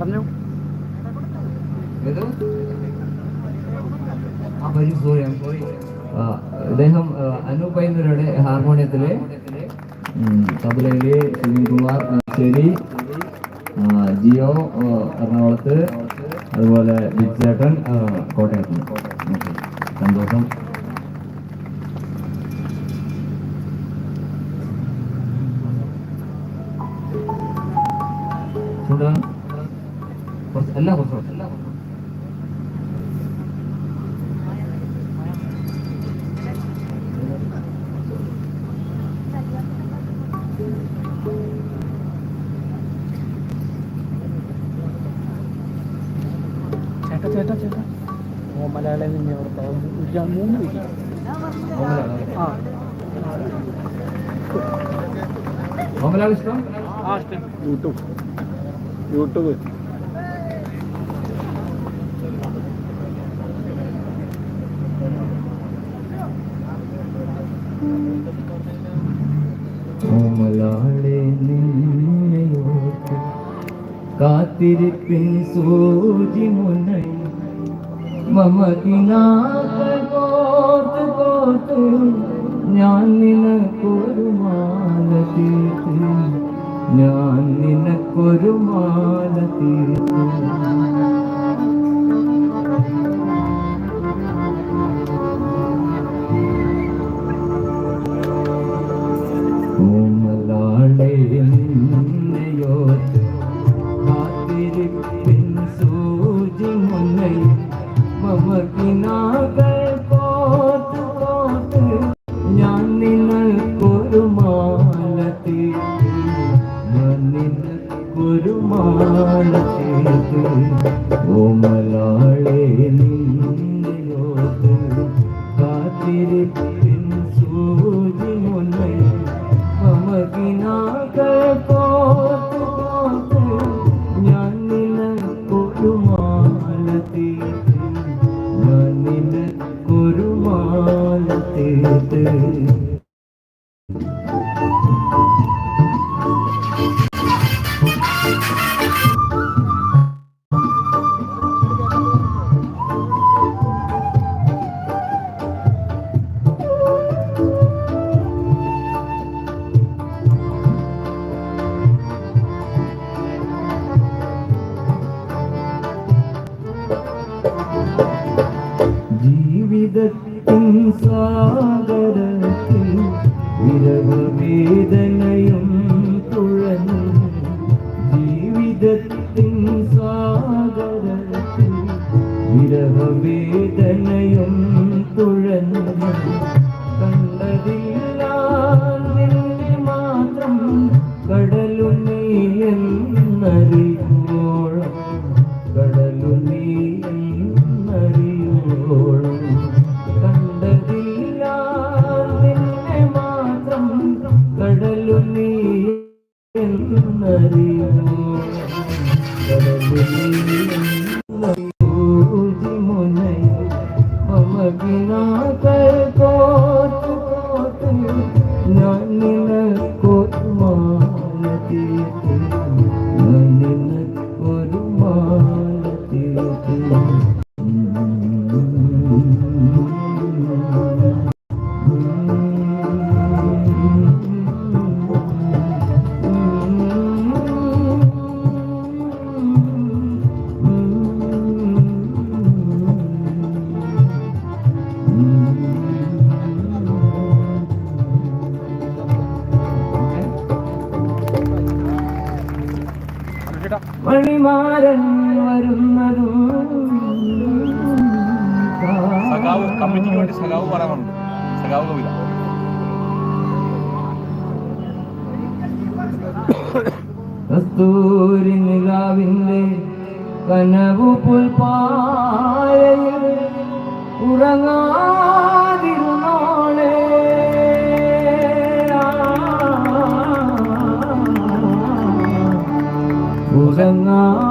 പറഞ്ഞു ഏത്? ആ, വരൂ, sorry, I'm sorry. ആ, ഇദ്ദേഹം ആ, അനൂപ് പൈന്നരുടെ ഹാർമോണിയത്തിലെ ഉം, തബലയിലെ സുനിൽ കുമാർ ആ, ശരി ആ, ജിയോ ആ, എറണാകുളത്ത് അതുപോലെ ബിജേട്ടൻ ആ, കോട്ടയത്ത് ഓക്കേ. സന്തോഷം ചൂടാ കുറച്ച് എല്ലാം കുറച്ച് എല്ലാം കുറച്ച് ചേട്ടാ ചേട്ടാ ചേട്ടാ. ഓ മലയാളം തന്നെ അവിടുത്തെ ഒരു മൂന്ന് പേര്. ആ. മോഹൻലാൽ ഇഷ്ടം? ആ ഇഷ്ടം. യൂട്യൂബ്. യൂട്യൂബ്. ഓമലാളെ നിന്നെയോർത്ത് കാത്തിരിപ്പിൻ സൂചി മുന്നൈ മമതിനാക്കൾ കോർത്ത് കോർത്ത് ഞാൻ നിനക്കൊരു മാല തീർത്ത്. ഞാൻ നിനക്കൊരു മാല തീർത്ത്. കടലു നീ എന്നറിയുവോളം കടലു കമ്മിറ്റിക്ക് വേണ്ടി സഖാവ് പറയാറുണ്ട്. സഖാവ് കവിത. കസ്തൂരി നിലാവിന്റെ കനവു പുൽപ്പായയിൽ ഉറങ്ങാതിരുന്നോളെ. ഉറങ്ങാതിരുന്നോളെ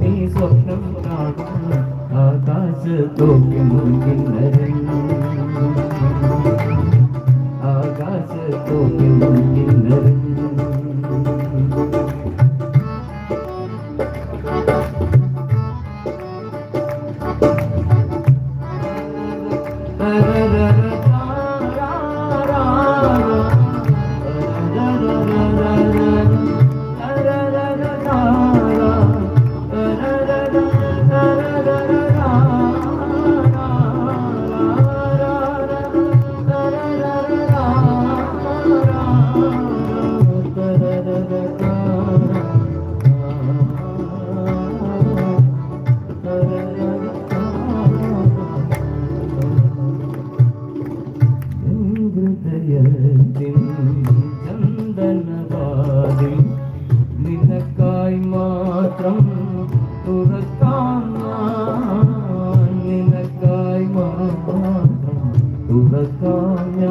നീ സ്വപ്നം കാണും ആകാശത്തോക്കി മുൻകിന്നരൻ ആകാശത്തോക്കി മുൻകിന്നരൻ ഉപകായ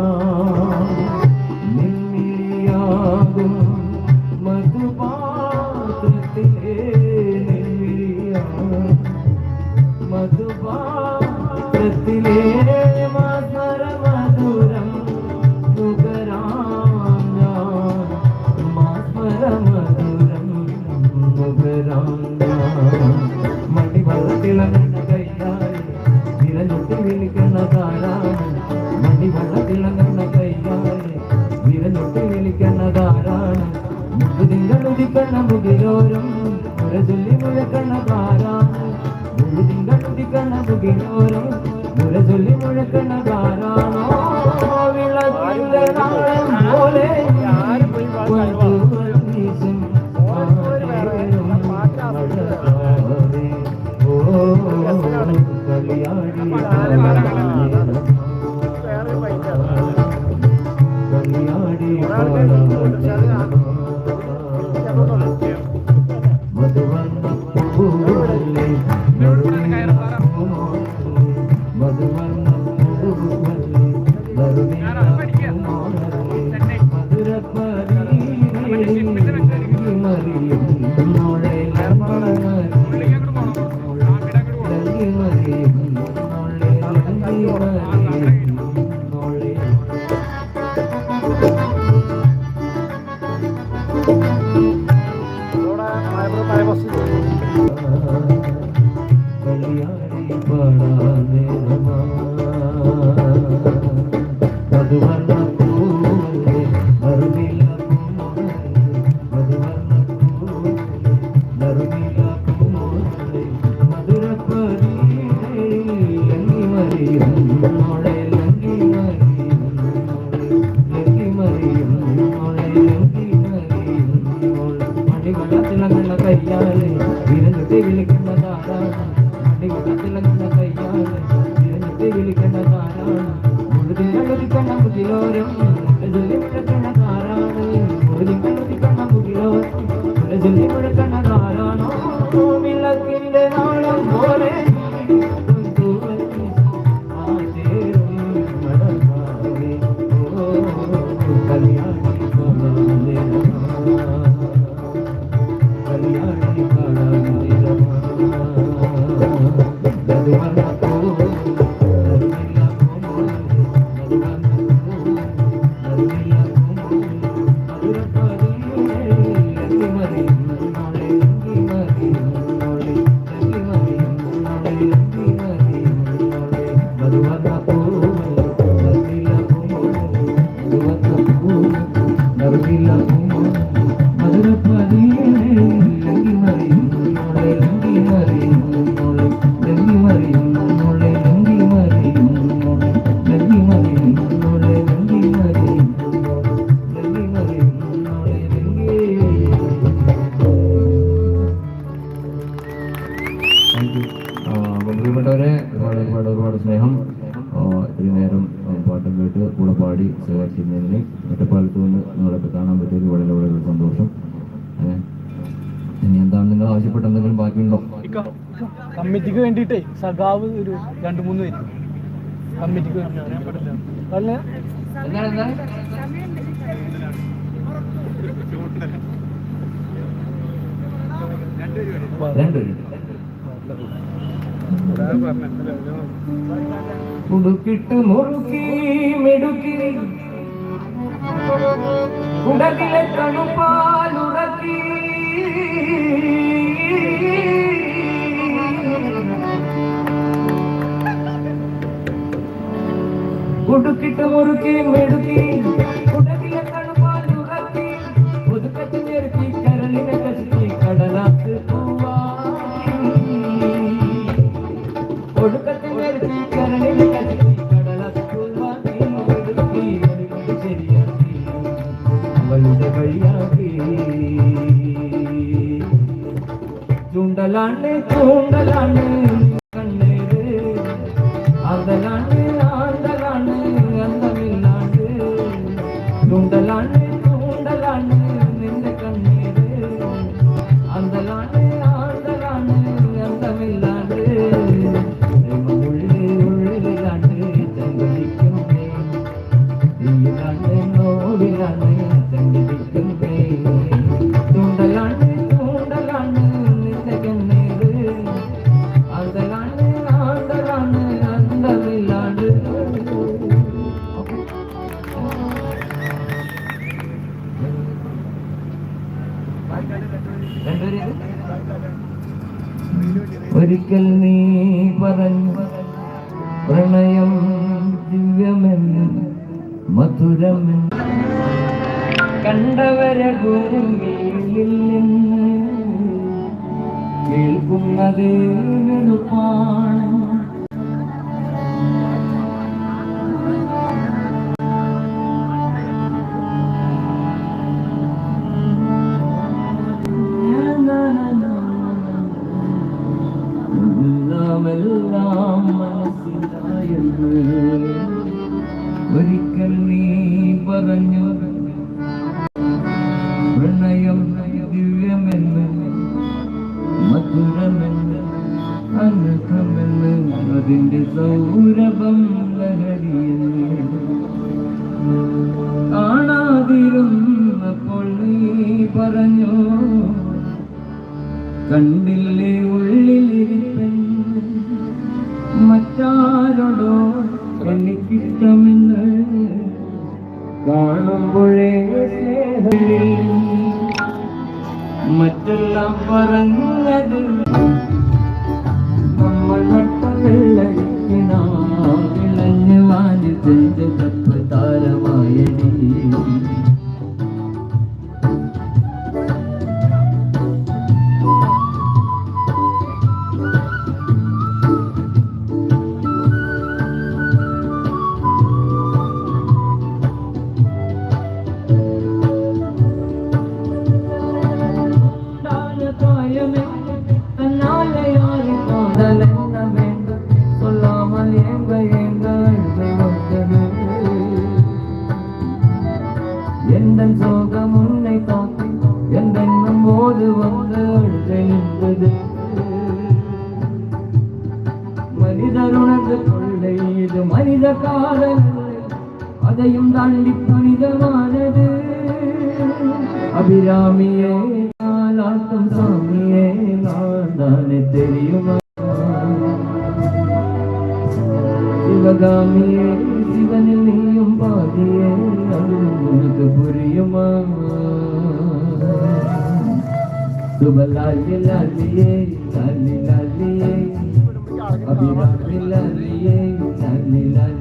വിളിക്കുന്നതാരാണ് മുഴുതിങ്കളുതിക്കണ മുകിലോരം മുരചൊല്ലി മുഴക്കണതാരാണ് മുഴുതിങ്കളുതിക്കണ മുകിലോരം മുരചൊല്ലി മുഴക്കണതാരാണോ വിളക്കിന്റെ നാളം പോലെ കളിയാടി around. സേവാ ടീമിനെ ഒറ്റപ്പാലത്ത് നിന്ന് നിങ്ങളൊക്കെ കാണാൻ പറ്റിയത് വളരെ വളരെ സന്തോഷം. ഇനി എന്താണ് നിങ്ങൾ ആവശ്യപ്പെട്ട എന്തെങ്കിലും ബാക്കിയുണ്ടോ? കമ്മിറ്റിക്ക് വേണ്ടിയിട്ടേ സഖാവ് ഒരു രണ്ട് മൂന്ന് പേര്. കമ്മിറ്റിക്ക് അല്ല. എന്താണ് എന്താണ്? മുടുക്കിട്ട് മുറുക്കി മെടുക്കി உடலிலே கணுப்பால் உறக்கி. ஒடுக்கிட்ட ஒருக்கி மெடுக்கி മധുരമെന്ന് കണ്ടവരെ കേൾക്കുന്നത് വെളുപ്പാണ് പറഞ്ഞത് നമ്മൾ നട്ട വെള്ളരിക്കിനാ വിളഞ്ഞു വാഞ്ഞു തെഞ്ച തപ്പ് താരമായടി சிவகாமியே சிவனில் நீயும் பாதியே அது உனக்கு புரியுமா? சுபலாலி லாலியே லாலி லாலியே அபிராமி லாலியே லாலி லாலியே